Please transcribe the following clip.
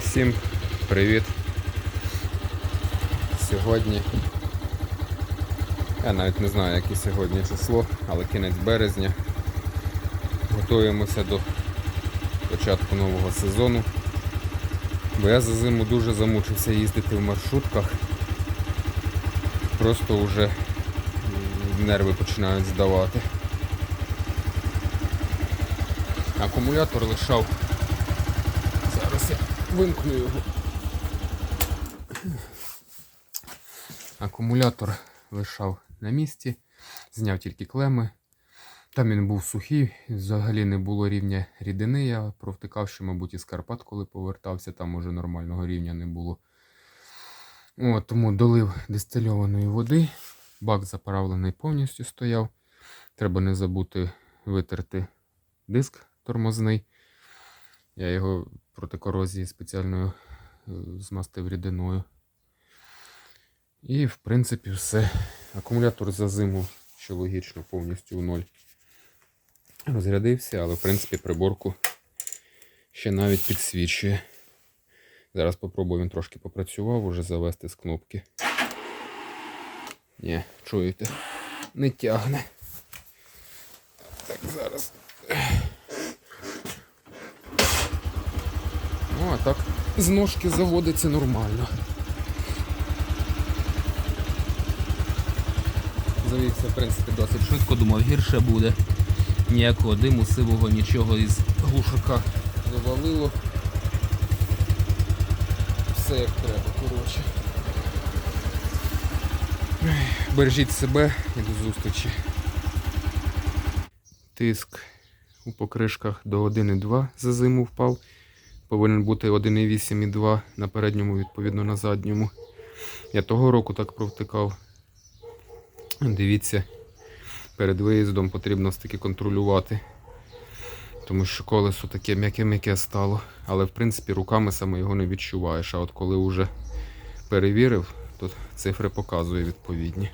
Всім привіт! Сьогодні я навіть не знаю, яке сьогодні число, але кінець березня. Готуємося до початку нового сезону. Бо я за зиму дуже замучився їздити в маршрутках. Просто вже нерви починають здавати. Акумулятор лишав. Зараз я вимкну його. Акумулятор лишав на місці, зняв тільки клеми. Там він був сухий, взагалі не було рівня рідини. Я провтикав, що, мабуть, із Карпат, коли повертався, там уже нормального рівня не було. От, тому долив дистильованої води. Бак заправлений повністю стояв. Треба не забути витерти диск тормозний. Я його проти корозії спеціальною е, змастив рідиною. І, в принципі, все. Акумулятор за зиму, що логічно, повністю в ноль. Розрядився, але в принципі приборку ще навіть підсвічує. Зараз попробую він трошки попрацював, уже завести з кнопки. Ні, чуєте, не тягне. Так, зараз. Ну, а так з ножки заводиться нормально. Завівся, в принципі, досить швидко, думав, гірше буде. Ніякого диму, сивого, нічого із глушака не валило. Все як треба, коротше. Бережіть себе і до зустрічі. Тиск у покришках до 1,2 за зиму впав. Повинен бути 1,8 і 2 на передньому, відповідно на задньому. Я того року так провтикав. Дивіться, перед виїздом потрібно все-таки контролювати. Тому що колесо таке м'яке-м'яке стало. Але в принципі руками саме його не відчуваєш. А от коли вже перевірив, то цифри показує відповідні.